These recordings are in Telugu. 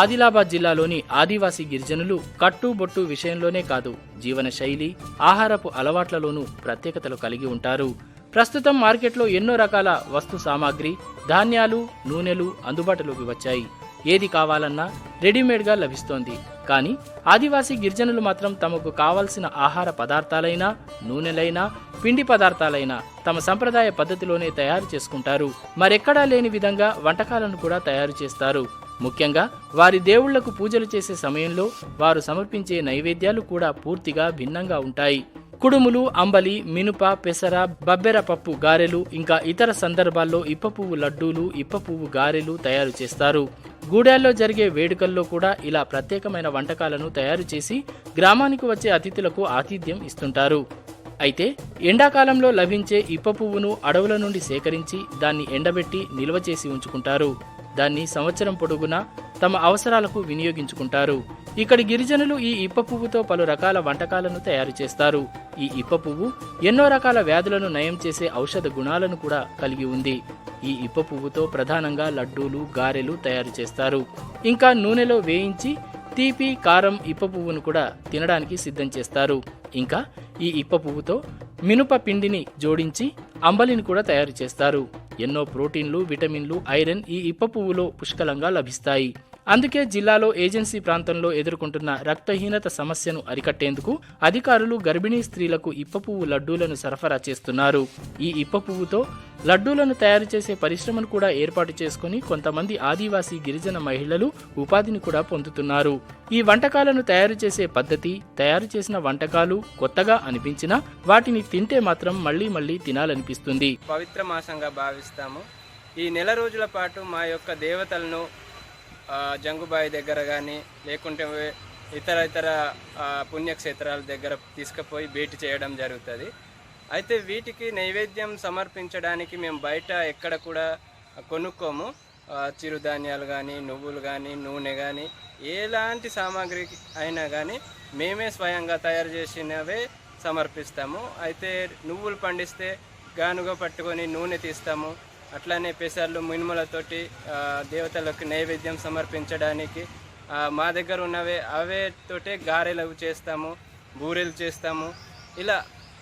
ఆదిలాబాద్ జిల్లాలోని ఆదివాసీ గిరిజనులు కట్టుబొట్టు విషయంలోనే కాదు జీవన శైలి ఆహారపు అలవాట్లలోనూ ప్రత్యేకతలు కలిగి ఉంటారు. ప్రస్తుతం మార్కెట్లో ఎన్నో రకాల వస్తు సామాగ్రి ధాన్యాలు నూనెలు అందుబాటులోకి వచ్చాయి. ఏది కావాలన్నా రెడీమేడ్గా లభిస్తోంది. కానీ ఆదివాసీ గిరిజనులు మాత్రం తమకు కావాల్సిన ఆహార పదార్థాలైనా నూనెలైనా పిండి పదార్థాలైనా తమ సంప్రదాయ పద్ధతిలోనే తయారు చేసుకుంటారు. మరెక్కడా లేని విధంగా వంటకాలను కూడా తయారు చేస్తారు. ముఖ్యంగా వారి దేవుళ్ళకు పూజలు చేసే సమయంలో వారు సమర్పించే నైవేద్యాలు కూడా పూర్తిగా భిన్నంగా ఉంటాయి. కుడుములు అంబలి మినుప పెసర బబ్బెర పప్పు గారెలు ఇంకా ఇతర సందర్భాల్లో ఇప్ప పువ్వు లడ్డూలు ఇప్ప పువ్వు గారెలు తయారు చేస్తారు. గూడాల్లో జరిగే వేడుకల్లో కూడా ఇలా ప్రత్యేకమైన వంటకాలను తయారు చేసి గ్రామానికి వచ్చే అతిథులకు ఆతిథ్యం ఇస్తుంటారు. అయితే ఎండాకాలంలో లభించే ఇప్ప పువ్వును అడవుల నుండి సేకరించి దాన్ని ఎండబెట్టి నిల్వ చేసి ఉంచుకుంటారు. దాన్ని సంవత్సరం పొడుగునా తమ అవసరాలకు వినియోగించుకుంటారు. ఇక్కడి గిరిజనులు ఈ ఇప్ప పువ్వుతో పలు రకాల వంటకాలను తయారు చేస్తారు. ఈ ఇప్ప పువ్వు ఎన్నో రకాల వ్యాధులను నయం చేసే ఔషధ గుణాలను కూడా కలిగి ఉంది. ఈ ఇప్ప పువ్వుతో ప్రధానంగా లడ్డూలు గారెలు తయారు చేస్తారు. ఇంకా నూనెలో వేయించి తీపి కారం ఇప్ప పువ్వును కూడా తినడానికి సిద్ధం చేస్తారు. ఇంకా ఈ ఇప్ప పువ్వుతో మినుప పిండిని జోడించి అంబలిని కూడా తయారు చేస్తారు. ఎన్నో ప్రోటీన్లు విటమిన్లు ఐరన్ ఈ ఇప్ప పువ్వులో పుష్కలంగా లభిస్తాయి. అందుకే జిల్లాలో ఏజెన్సీ ప్రాంతంలో ఎదుర్కొంటున్న రక్తహీనత సమస్యను అరికట్టేందుకు అధికారులు గర్భిణీ స్త్రీలకు ఇప్ప పువ్వు లడ్డూలను సరఫరా చేస్తున్నారు. ఈ ఇప్ప పువ్వుతో లడ్డూలను తయారు చేసే పరిశ్రమను కూడా ఏర్పాటు చేసుకుని కొంతమంది ఆదివాసీ గిరిజన మహిళలు ఉపాధిని కూడా పొందుతున్నారు. ఈ వంటకాలను తయారు చేసే పద్ధతి తయారు చేసిన వంటకాలు కొత్తగా అనిపించినా వాటిని తింటే మాత్రం మళ్ళీ మళ్ళీ తినాలనిపిస్తుంది. పవిత్ర మాసంగా భావిస్తాము. ఈ నెల రోజుల పాటు మా యొక్క దేవతలను జంగుబాయి దగ్గర కానీ లేకుంటే ఇతర ఇతర పుణ్యక్షేత్రాల దగ్గర తీసుకుపోయి భేటీ చేయడం జరుగుతుంది. అయితే వీటికి నైవేద్యం సమర్పించడానికి మేము బయట ఎక్కడ కూడా కొనుక్కోము. చిరుధాన్యాలు కానీ నువ్వులు కానీ నూనె కానీ ఎలాంటి సామాగ్రి అయినా కానీ మేమే స్వయంగా తయారు చేసినవే సమర్పిస్తాము. అయితే నువ్వులు పండిస్తే గానుగ పట్టుకొని నూనె తీస్తాము. అట్లానే పెసర్లు మినుములతోటి దేవతలకు నైవేద్యం సమర్పించడానికి మా దగ్గర ఉన్నవే అవే తోటే గారెలు చేస్తాము బూరెలు చేస్తాము. ఇలా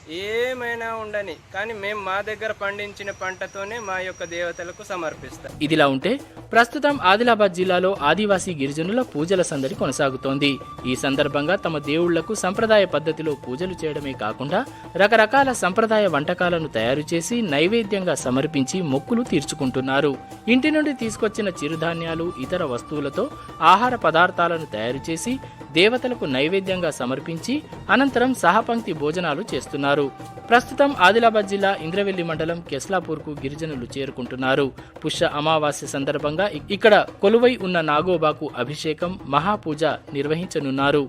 ఏమైనా ఉండని కానీ మేము మా దగ్గర పండించిన పంటతోనే మా యొక్క దేవతలకు సమర్పిస్తాం. ఇదిలా ఉంటే ప్రస్తుతం ఆదిలాబాద్ జిల్లాలో ఆదివాసీ గిరిజనుల పూజల సందడి కొనసాగుతోంది. ఈ సందర్భంగా తమ దేవుళ్ళకు సంప్రదాయ పద్ధతిలో పూజలు చేయడమే కాకుండా రకరకాల సంప్రదాయ వంటకాలను తయారు చేసి నైవేద్యంగా సమర్పించి మొక్కులు తీర్చుకుంటున్నారు. ఇంటి నుండి తీసుకొచ్చిన చిరుధాన్యాలు ఇతర వస్తువులతో ఆహార పదార్థాలను తయారు చేసి దేవతలకు నైవేద్యంగా సమర్పించి అనంతరం సహపంక్తి భోజనాలు చేస్తున్నారు. ప్రస్తుతం ఆదిలాబాద్ జిల్లా ఇంద్రవెల్లి మండలం కెస్లాపూర్కు గిరిజనులు చేరుకుంటున్నారు. పుష్య అమావాస్య సందర్భంగా ఇక్కడ కొలువై ఉన్న నాగోబాకు అభిషేకం మహాపూజ నిర్వహించనున్నారు.